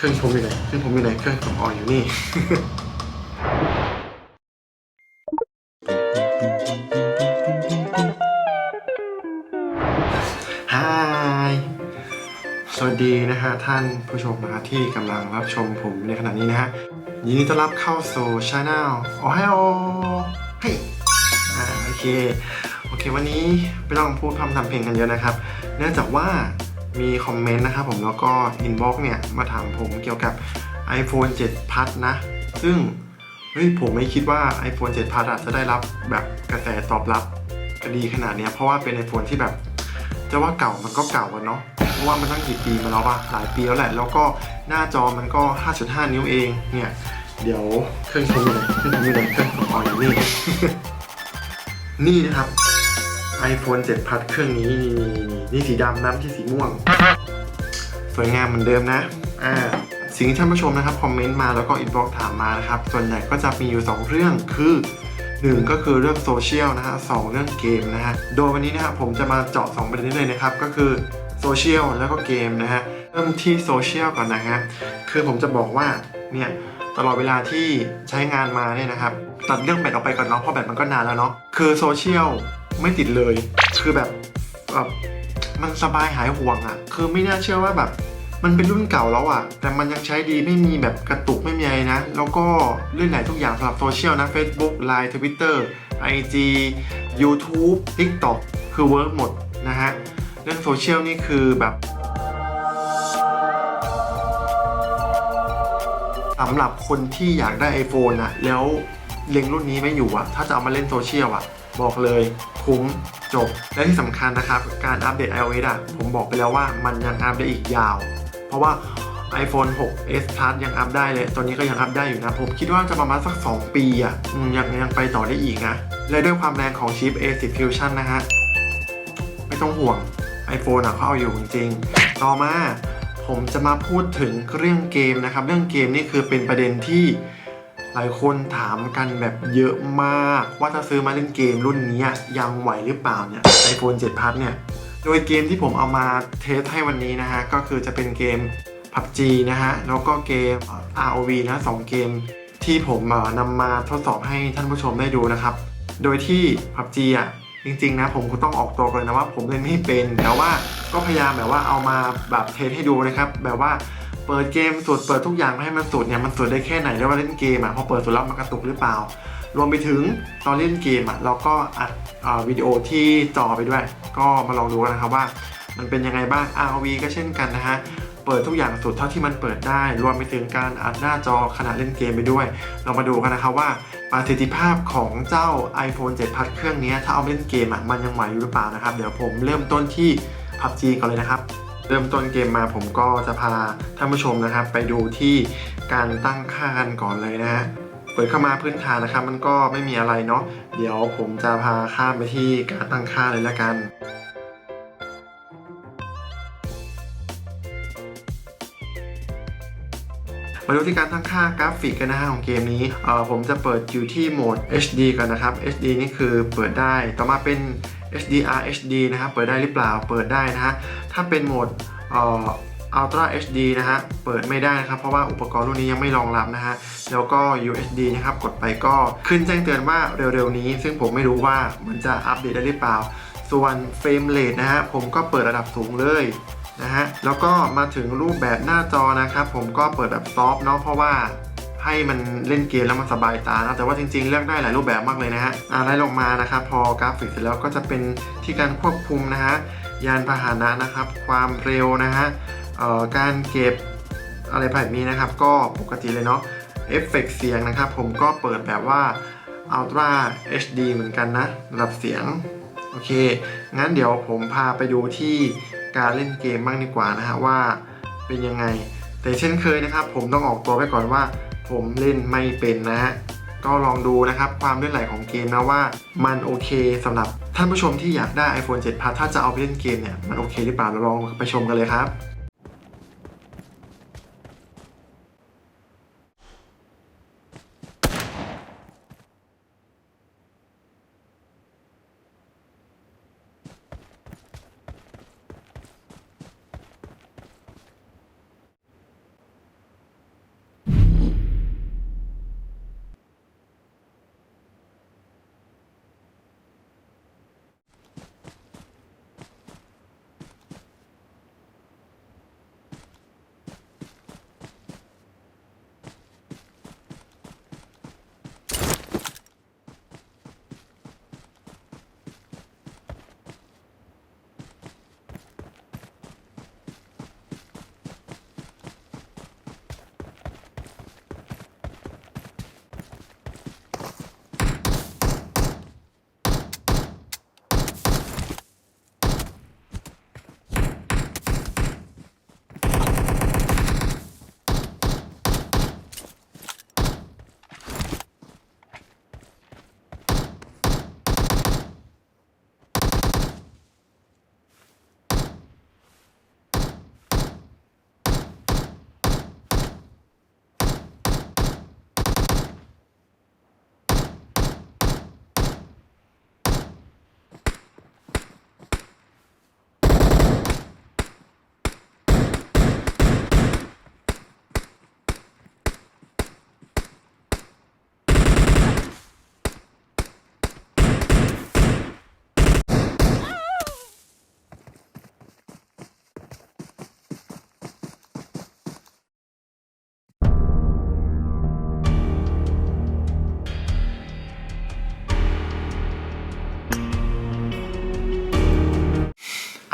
เครื่องผมอยู่ไหนเครื่องผมอยู่ไหนเครื่องผมออนอยู่นี่ ฮาย สวัสดีนะฮะท่านผู้ชมนะฮะที่กำลังรับชมผมในขณะนี้นะฮะยินดีต้อนรับเข้าสู่ช anel โอไฮโอเฮ้ยอ่าโอเค โอเค วันนี้ไม่ต้องพูดพร่ำทำเพลงกันเยอะนะครับ เนื่องจากว่า มีคอมเมนต์นะครับผมแล้วก็อินบ็อกเนี่ยมาถามผมเกี่ยวกับ iPhone 7 Plus นะ ซึ่งเฮ้ยผมไม่คิดว่า iPhone 7 Plus จะได้รับแบบกระแสตอบรับดีขนาดนี้เพราะว่าเป็น iPhone ที่แบบจะว่าเก่ามันก็เก่ากันเนาะเพราะว่ามันตั้งกี่ปีมาแล้วป่ะหลายปีแล้วแหละ แล้วก็หน้าจอมันก็ 5.5 นิ้วเองเนี่ยเดี๋ยวเครื่องผมอยู่ไหนเครื่องผมอยู่ไหนเครื่องผมออนอยู่นี่นี่นะครับ iPhone 7 Plus เครื่องนี้นี่นี่นี่นี่สีดำนะไม่ใช่สีม่วง สวยงามเหมือนเดิมนะอ่าสิ่งที่ท่านผู้ชมนะครับคอมเมนต์มาแล้วก็อินบ็อกถามมานะครับ ส่วนใหญ่ก็จะมีอยู่ 2 เรื่องคือ 1 ก็คือเรื่องโซเชียลนะฮะสองเรื่องเกมนะฮะโดยวันนี้นะครับผมจะมาเจาะ 2 ประเด็นนี้เลยนะครับ ก็คือโซเชียลแล้วก็เกมนะฮะเริ่มที่โซเชียลก่อนนะฮะคือผมจะบอกว่าเนี่ยตลอดเวลาที่ใช้งานมาเนี่ยนะครับ ตัดเรื่องแบตออกไปก่อนเนาะเพราะแบตมันก็นานแล้วเนาะคือโซเชียล ไม่ติดเลย คือแบบแบบมันสบายหายห่วงอะ่ะ คือไม่น่าเชื่อว่าแบบ มันเป็นรุ่นเก่าแล้วอะ่ะ แต่มันยังใช้ดีไม่มีแบบกระตุกไม่มีอะไรนะ แล้วก็เลื่อนไหลทุกอย่างสำหรับโซเชียลนะ Facebook Line Twitter IG YouTube TikTok คือเวิร์กหมดนะฮะ เรื่องโซเชียลนี่คือแบบสำหรับคนที่อยากได้ iPhone อะแล้วเล็งรุ่นนี้ไม่อยู่อะถ้าจะเอามาเล่นโซเชียลอะ บอกเลยคุ้มจบ และที่สำคัญนะครับ การอัปเดต iOS อะผมบอกไปแล้วว่ามันยังอัปได้อีกยาว เพราะว่า iPhone 6s Plus ยังอัพได้เลยตัวนี้ก็ยังอัพได้อยู่นะ ผมคิดว่าจะประมาณสัก 2 ปีอะยังยังไปต่อได้อีกนะ และด้วยความแรงของชิป A10 Fusion นะฮะ ไม่ต้องห่วง iPhone อะเขาเอาอยู่จริงๆต่อมาผมจะมาพูดถึงเรื่องเกมนะครับ เรื่องเกมนี่คือเป็นประเด็นที่ ลายคนถามกันแบบเยอะมาก ว่าถ้าซื้อมาเล่นเกมรุ่นนี้ยังไหวหรือเปล่าเนี่ย iPhone 7 Plus เนี่ย โดยเกมที่ผมเอามาเทสให้วันนี้นะฮะ ก็คือจะเป็นเกม PUBG นะฮะ แล้วก็เกม ROV นะสองเกมที่ผมนำมาทดสอบให้ท่านผู้ชมได้ดูนะครับ โดยที่ PUBG อะจริงๆนะผมก็ต้องออกตัวเลยนะว่าผมเล่นไม่เป็นแต่ว่าก็พยายามแบบว่าเอามาแบบเทสให้ดูนะครับ แบบว่า เปิดเกมสุดเปิดทุกอย่างให้มันสุดเนี่ยมันสุดได้แค่ไหนแล้วว่าเล่นเกมอะพอเปิดสุดแล้วมันกระตุกหรือเปล่า รวมไปถึงตอนเล่นเกมอะเราก็อัดอวิดีโอที่จอไปด้วย ก็มาลองดูกันนะครับว่า มันเป็นยังไงบ้าง ROV ก็เช่นกันนะฮะเปิดทุกอย่างสุดเท่าที่มันเปิดได้ รวมไปถึงการอัดหน้าจอขณะเล่นเกมไปด้วย เรามาดูกันนะครับว่าประสิทธิภาพของเจ้า iPhone 7 Plus เครื่องนี้ถ้าเอาเล่นเกมอะมันยังไหวอยู่หรือเปล่านะครับ เดี๋ยวผมเริ่มต้นที่ PUBG ก่อนเลยนะครับ เริ่มต้นเกมมาผมก็จะพาท่านผู้ชมนะครับ ไปดูที่การตั้งค่ากันก่อนเลยนะฮะเปิดเข้ามาพื้นฐานนะครับ มันก็ไม่มีอะไรเนาะเดี๋ยวผมจะพาข้ามไปที่การตั้งค่าเลยละกันมาดูที่การตั้งค่ากราฟิกกันนะฮะของเกมนี้เอ่อผมจะเปิดอยู่ที่โหมด HD ก่อนนะครับ HD นี่คือเปิดได้ ต่อมาเป็น HDR HD นะครับ เปิดได้หรือเปล่า เปิดได้นะฮะ ถ้าเป็นโหมดอ่อ Ultra HD นะฮะ เปิดไม่ได้นะครับ เพราะว่าอุปกรณ์รุ่นนี้ยังไม่รองรับนะฮะ แล้วก็ UHD นะครับ กดไปก็ขึ้นแจ้งเตือนว่าเร็วๆนี้ ซึ่งผมไม่รู้ว่ามันจะอัปเดตได้หรือเปล่า ส่วนเฟรมเรทนะฮะ ผมก็เปิดระดับสูงเลยนะฮะ แล้วก็มาถึงรูปแบบหน้าจอนะครับ ผมก็เปิดแบบซอฟเนาะ เพราะว่าให้มันเล่นเกมแล้วมันสบายตานะ แต่ว่าจริงๆ เลือกได้หลายรูปแบบมากเลยนะฮะอ่าไล่ลงมานะครับ พอกราฟิกเสร็จแล้วก็จะเป็นที่การควบคุมนะฮะ ยานพาหนะนะครับ ความเร็วนะฮะการเก็บอะไรแบบนี้นะครับ ก็ปกติเลยเนาะเอฟเฟกต์เสียงนะครับ ผมก็เปิดแบบว่า Ultra HD เหมือนกันนะระดับเสียง โอเค งั้นเดี๋ยวผมพาไปดูที่การเล่นเกมบ้างดีกว่านะฮะว่าเป็นยังไง แต่เช่นเคยนะครับ ผมต้องออกตัวไว้ก่อนว่า ผมเล่นไม่เป็นนะฮะ ก็ลองดูนะครับความเลื่อนไหลของเกมนะว่ามันโอเคสำหรับท่านผู้ชมที่อยากได้ iPhone 7 Plus ถ้าจะเอาไปเล่นเกมเนี่ยมันโอเคหรือเปล่าเราลองไปชมกันเลยครับ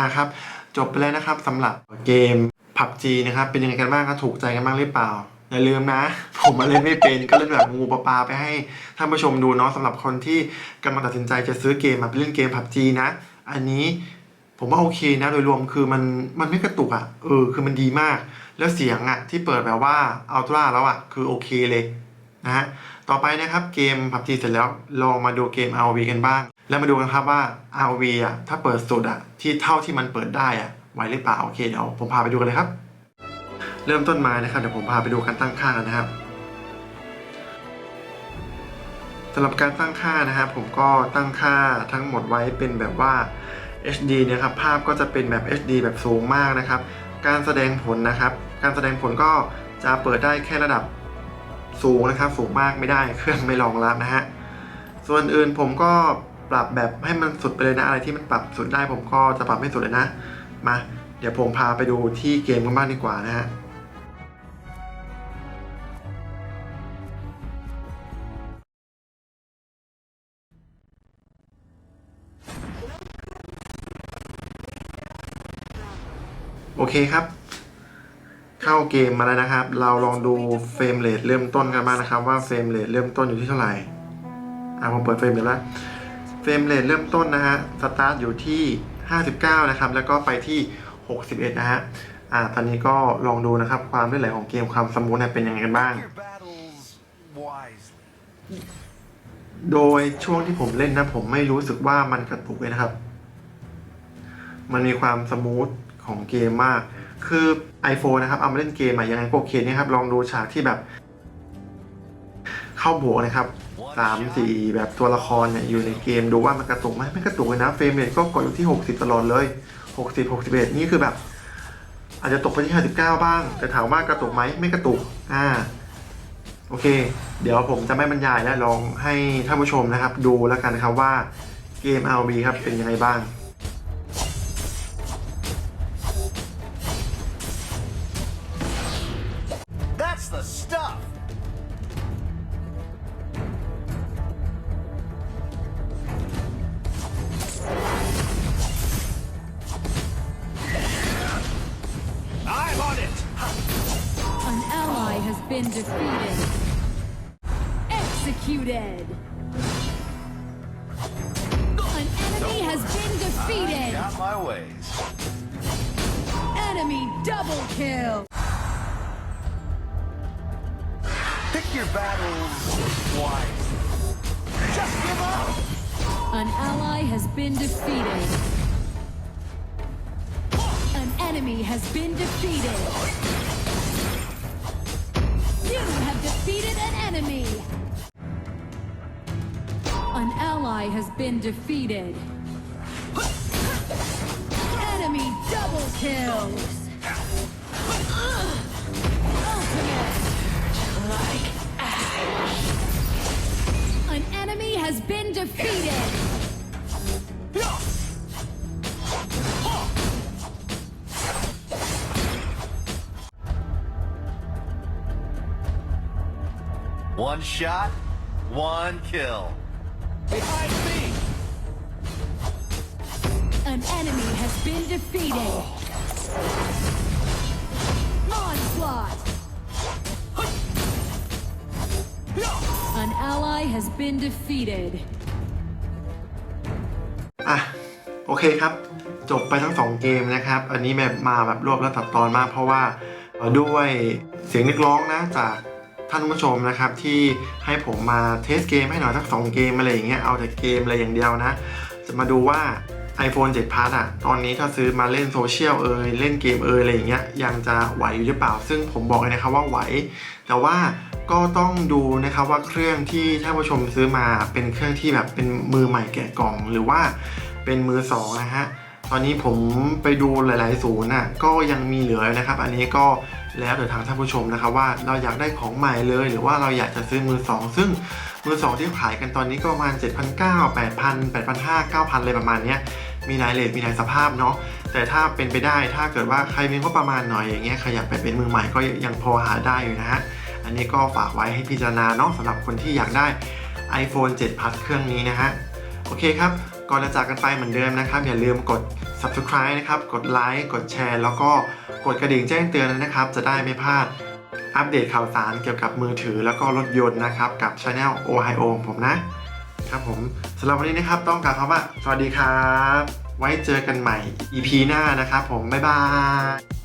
อ่าครับ จบไปแล้วนะครับสำหรับเกม PUBG นะครับ เป็นยังไงกันบ้างครับถูกใจกันบ้างหรือเปล่า อย่าลืมนะ ผมมาเล่นไม่เป็นก็เล่นแบบงูปลาปลาไปให้ท่านผู้ชมดูเนาะสำหรับคนที่กำลังตัดสินใจจะซื้อเกมมาไปเล่นเกม PUBG นะ อันนี้ผมว่าโอเคนะโดยรวมคือมันมันไม่กระตุกอะ่ะเออคือมันดีมาก แล้วเสียงอะ่ะที่เปิดแบบว่าอัลตร้าแล้วอะ่ะคือโอเคเลยนะฮะต่อไปนะครับเกม PUBG เสร็จแล้วลองมาดูเกม RV กันบ้าง แล้วมาดูกันครับว่า RV อะถ้าเปิดสุดอะที่เท่าที่มันเปิดได้อะไหวหรือเปล่าโอเคเดี๋ยวผมพาไปดูกันเลยครับ เริ่มต้นมานะครับเดี๋ยวผมพาไปดูการตั้งค่ากันนะครับสำหรับการตั้งค่านะครับผมก็ตั้งค่าทั้งหมดไว้เป็นแบบว่า HD นะครับภาพก็จะเป็นแบบ HD แบบสูงมากนะครับ การแสดงผลนะครับ การแสดงผลก็จะเปิดได้แค่ระดับสูงนะครับ สูงมากไม่ได้เครื่องไม่รองรับนะฮะส่วนอื่นผมก็ ปรับแบบให้มันสุดไปเลยนะ อะไรที่มันปรับสุดได้ผมก็จะปรับให้สุดเลยนะ มา เดี๋ยวผมพาไปดูที่เกมกันบ้างดีกว่านะฮะโอเคครับ เข้าเกมมาแล้วนะครับ เราลองดูเฟรมเรทเริ่มต้นกันบ้างนะครับ ว่าเฟรมเรทเริ่มต้นอยู่ที่เท่าไหร่อะผมเปิดเฟรมเรทแล้ว เฟรมเรทเริ่มต้นนะฮะสตาร์ทอยู่ที่ 59 นะครับ แล้วก็ไปที่ 61 นะฮะอ่าตอนนี้ก็ลองดูนะครับ ความลื่นไหลของเกมความสมูทเป็นยังไงกันบ้าง โดยช่วงที่ผมเล่นนะ ผมไม่รู้สึกว่ามันกระตุกเลยนะครับ มันมีความสมูทของเกมมาก คือ iPhone นะครับ เอามาเล่นเกมอะยังไงก็โอเคเนี่ยครับ ลองดูฉากที่แบบ เข้าบวกนะครับ สามสี่แบบตัวละครเนี่ยอยู่ในเกมดูว่ามันกระตุกไหมไม่กระตุกเลยนะเฟรมเรทก็กดอยู่ที่ 60 ตลอดเลย 60 61 นี่คือแบบ อาจจะตกไปที่ 59 บ้าง แต่ถามว่ากระตุกไหมไม่กระตุกอ่าโอเค เดี๋ยวผมจะไม่บรรยายแล้วลองให้ท่านผู้ชมนะครับ ดูแล้วกันนะครับว่าเกม RV ครับเป็นยังไงบ้าง been defeated. Executed. An enemy has been defeated. Got my ways. Enemy double kill. Pick your battles wisely. Just give up. An ally has been defeated. An enemy has been defeated. You have defeated an enemy. An ally has been defeated. Enemy double kill. Ultimate. An enemy has been defeated. One shot, one kill. Behind me. An enemy has been defeated. Onslaught. An ally has been defeated. อะ โอเคครับ จบไปทั้งสองเกมนะครับ อันนี้แบบมาแบบรวบแล้วตัดตอนมากเพราะว่าเอ่อด้วยเสียงเรียกร้องนะจาก ท่านผู้ชมนะครับที่ให้ผมมาเทสเกมให้หน่อยสักสองเกมอะไรอย่างเงี้ยเอาแต่เกมอะไรอย่างเดียวนะ จะมาดูว่า iPhone 7 Plus อะ ตอนนี้ถ้าซื้อมาเล่นโซเชียลเอยเล่นเกมเอยอะไรอย่างเงี้ยยังจะไหวอยู่หรือเปล่า ซึ่งผมบอกเลยนะครับว่าไหว แต่ว่าก็ต้องดูนะครับว่าเครื่องที่ท่านผู้ชมซื้อมาเป็นเครื่องที่แบบเป็นมือใหม่แกะกล่องหรือว่าเป็นมือสองนะฮะตอนนี้ผมไปดูหลาย ๆ ศูนย์น่ะก็ยังมีเหลือนะครับ อันนี้ก็ แล้วแต่ทางท่านผู้ชมนะครับว่าเราอยากได้ของใหม่เลย หรือว่าเราอยากจะซื้อมือสองซึ่งมือสองที่ขายกันตอนนี้ก็ประมาณ 7,900 8,000 8,500 9,000อะไรประมาณเนี้ยมีหลายเลทมีหลายสภาพเนาะแต่ถ้าเป็นไปได้ถ้าเกิดว่าใครมีงบประมาณหน่อยอย่างเงี้ยขยับไปเป็นมือใหม่ก็ยังพอหาได้อยู่นะฮะอันนี้ก็ฝากไว้ให้พิจารณาเนาะสำหรับคนที่อยากได้ iPhone 7 Plus เครื่องนี้นะฮะโอเคครับก่อนจะจากกันไปเหมือนเดิมนะครับอย่าลืมกด subscribe นะครับ กดไลค์กดแชร์ แล้วก็กดกระดิ่งแจ้งเตือนนะครับ จะได้ไม่พลาดอัปเดตข่าวสารเกี่ยวกับมือถือแล้วก็รถยนต์นะครับ กับ Channel Ohio ของผมนะครับผมสำหรับวันนี้นะครับต้องกล่าวคำว่า สวัสดีครับ ไว้เจอกันใหม่ EP หน้านะครับผม บ๊ายบาย